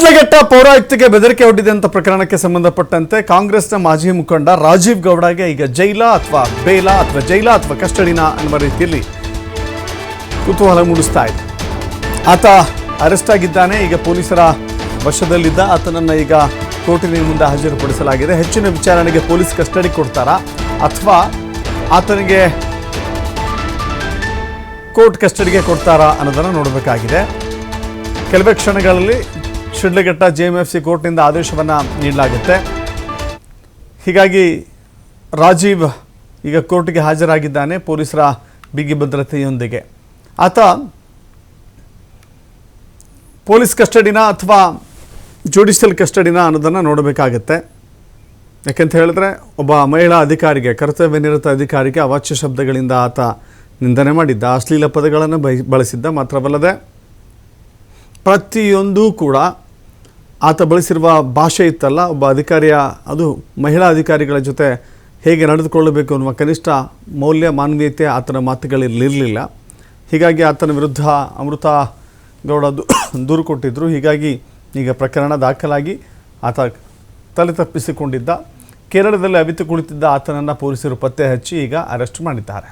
ಶಿಡ್ಲಘಟ್ಟ ಪೌರಾಯುಕ್ತಿಗೆ ಬೆದರಿಕೆ ಒಡ್ಡಿದೆ ಅಂತ ಪ್ರಕರಣಕ್ಕೆ ಸಂಬಂಧಪಟ್ಟಂತೆ ಕಾಂಗ್ರೆಸ್ನ ಮಾಜಿ ಮುಖಂಡ ರಾಜೀವ್ ಗೌಡಗೆ ಈಗ ಜೈಲ ಅಥವಾ ಬೇಲ ಅಥವಾ ಜೈಲ ಅಥವಾ ಕಸ್ಟಡಿನ ಅನ್ನುವ ರೀತಿಯಲ್ಲಿ ಕುತೂಹಲ ಮೂಡಿಸ್ತಾ ಇದೆ. ಆತ ಅರೆಸ್ಟ್ ಆಗಿದ್ದಾನೆ. ಈಗ ಪೊಲೀಸರ ವಶದಲ್ಲಿದ್ದ ಆತನನ್ನು ಈಗ ಕೋರ್ಟಿನ ಮುಂದೆ ಹಾಜರುಪಡಿಸಲಾಗಿದೆ. ಹೆಚ್ಚಿನ ವಿಚಾರಣೆಗೆ ಪೊಲೀಸ್ ಕಸ್ಟಡಿ ಕೊಡ್ತಾರಾ ಅಥವಾ ಆತನಿಗೆ ಕೋರ್ಟ್ ಕಸ್ಟಡಿಗೆ ಕೊಡ್ತಾರಾ ಅನ್ನೋದನ್ನು ನೋಡಬೇಕಾಗಿದೆ. ಕೆಲವೇ ಕ್ಷಣಗಳಲ್ಲಿ ಶಿಡ್ಲಘಟ್ಟ ಜೆಎಂಎಫ್ಸಿ ಕೋರ್ಟ್ನಿಂದ ಆದೇಶವನ್ನು ನೀಡಲಾಗುತ್ತೆ. ಹೀಗಾಗಿ ರಾಜೀವ್ ಈಗ ಕೋರ್ಟ್ಗೆ ಹಾಜರಾಗಿದ್ದಾನೆ ಪೊಲೀಸರ ಬಿಗಿ ಭದ್ರತೆಯೊಂದಿಗೆ. ಆತ ಪೊಲೀಸ್ ಕಸ್ಟಡಿನ ಅಥವಾ ಜುಡಿಷಿಯಲ್ ಕಸ್ಟಡಿನ ಅನ್ನೋದನ್ನು ನೋಡಬೇಕಾಗತ್ತೆ. ಯಾಕೆಂತ ಹೇಳಿದ್ರೆ ಒಬ್ಬ ಮಹಿಳಾ ಅಧಿಕಾರಿಗೆ, ಕರ್ತವ್ಯ ನಿರತ ಅಧಿಕಾರಿಗೆ ಅವಾಚ್ಯ ಶಬ್ದಗಳಿಂದ ಆತ ನಿಂದನೆ ಮಾಡಿದ್ದ, ಅಶ್ಲೀಲ ಪದಗಳನ್ನು ಬಳಸಿದ್ದ ಮಾತ್ರವಲ್ಲದೆ ಪ್ರತಿಯೊಂದೂ ಕೂಡ ಆತ ಬಳಸಿರುವ ಭಾಷೆ ಇತ್ತಲ್ಲ, ಒಬ್ಬ ಅಧಿಕಾರಿಯ, ಅದು ಮಹಿಳಾ ಅಧಿಕಾರಿಗಳ ಜೊತೆ ಹೇಗೆ ನಡೆದುಕೊಳ್ಳಬೇಕು ಅನ್ನುವ ಕನಿಷ್ಠ ಮೌಲ್ಯ ಮಾನವೀಯತೆ ಆತನ ಮಾತುಗಳಿರಲಿಲ್ಲ ಹೀಗಾಗಿ ಆತನ ವಿರುದ್ಧ ಅಮೃತ ಗೌಡ ದೂರು ಕೊಟ್ಟಿದ್ದರು ಹೀಗಾಗಿ ಈಗ ಪ್ರಕರಣ ದಾಖಲಾಗಿ ಆತ ತಲೆ ತಪ್ಪಿಸಿಕೊಂಡಿದ್ದ. ಕೇರಳದಲ್ಲಿ ಅವಿತು ಕುಳಿತಿದ್ದ ಆತನನ್ನು ಪೊಲೀಸರು ಪತ್ತೆ ಹಚ್ಚಿ ಈಗ ಅರೆಸ್ಟ್ ಮಾಡಿದ್ದಾರೆ.